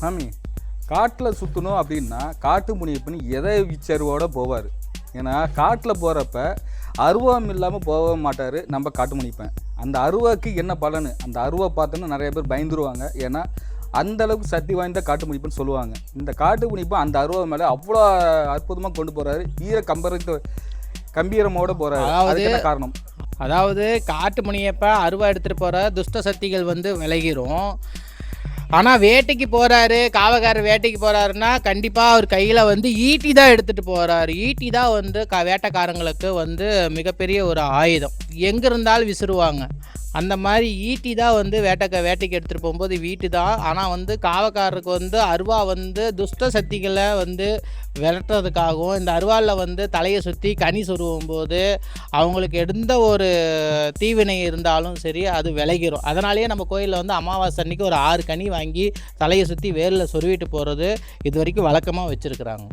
சாமி காட்டில் சுற்றணும் அப்படின்னா காட்டு முனியப்பன் எதை விச்சருவோட போவார்? ஏன்னா காட்டில் போகிறப்ப அருவம் இல்லாமல் போக மாட்டார் நம்ம காட்டு முனிப்பேன் அந்த அருவாக்கு என்ன பலனு? அந்த அருவா பார்த்தோன்னா நிறைய பேர் பயந்துருவாங்க. ஏன்னா அந்த அளவுக்கு சக்தி வாய்ந்த காட்டு முனிப்புன்னு சொல்லுவாங்க. இந்த காட்டு முனிப்பு அந்த அருவா மேலே அவ்வளோ அற்புதமாக கொண்டு போகிறாரு வீர கம்பரத்து கம்பீரமோட போகிறாரு அதாவது- அதுக்கு என்ன காரணம்? அதாவது காட்டு முனியப்ப அருவா எடுத்துகிட்டு போகிற துஷ்ட சக்திகள் வந்து விலகிரும். ஆனால் வேட்டைக்கு போகிறாரு காவக்காரர் வேட்டைக்கு போகிறாருன்னா கண்டிப்பாக அவர் கையில் வந்து ஈட்டி தான் எடுத்துகிட்டு போகிறாரு ஈட்டி தான் வந்து க வேட்டைக்காரங்களுக்கு வந்து மிகப்பெரிய ஒரு ஆயுதம். எங்கே இருந்தாலும் விசிறுவாங்க. அந்த மாதிரி ஈட்டி தான் வந்து வேட்டைக்க வேட்டைக்கு எடுத்துகிட்டு போகும்போது வீட்டு தான். ஆனால் வந்து காவக்காரருக்கு வந்து அருவா வந்து துஷ்ட சக்திகளை வந்து விரட்டுறதுக்காகவும் இந்த அருவாவில் வந்து தலையை சுற்றி கனி சொருவும் போது அவங்களுக்கு எந்த ஒரு தீவினை இருந்தாலும் சரி அது விளைகிறோம் அதனாலேயே நம்ம கோயிலில் வந்து அமாவாசை அன்னைக்கு ஒரு ஆறு கனி வாங்கி தலையை சுற்றி வேரில் சொருவிட்டு போகிறது இது வரைக்கும் வழக்கமாக வச்சுருக்குறாங்க.